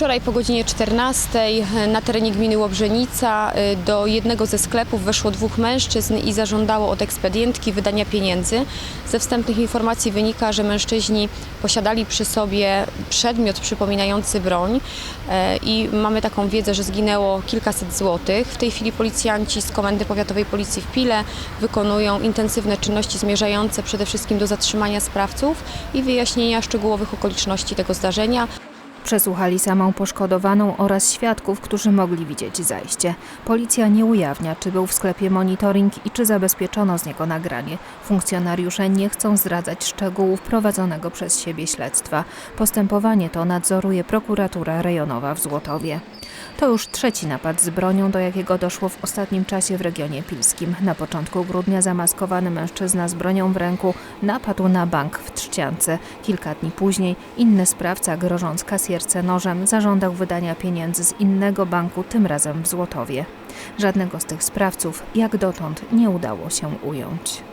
Wczoraj po godzinie 14 na terenie gminy Łobrzenica y, do jednego ze sklepów weszło dwóch mężczyzn i zażądało od ekspedientki wydania pieniędzy. Ze wstępnych informacji wynika, że mężczyźni posiadali przy sobie przedmiot przypominający broń e, i mamy taką wiedzę, że zginęło kilkaset złotych. W tej chwili policjanci z Komendy Powiatowej Policji w Pile wykonują intensywne czynności zmierzające przede wszystkim do zatrzymania sprawców i wyjaśnienia szczegółowych okoliczności tego zdarzenia. Przesłuchali samą poszkodowaną oraz świadków, którzy mogli widzieć zajście. Policja nie ujawnia, czy był w sklepie monitoring i czy zabezpieczono z niego nagranie. Funkcjonariusze nie chcą zdradzać szczegółów prowadzonego przez siebie śledztwa. Postępowanie to nadzoruje prokuratura rejonowa w Złotowie. To już trzeci napad z bronią, do jakiego doszło w ostatnim czasie w regionie pilskim. Na początku grudnia zamaskowany mężczyzna z bronią w ręku napadł na bank w Trzciance. Kilka dni później inny sprawca, grożąc kasjerce nożem, zażądał wydania pieniędzy z innego banku, tym razem w Złotowie. Żadnego z tych sprawców jak dotąd nie udało się ująć.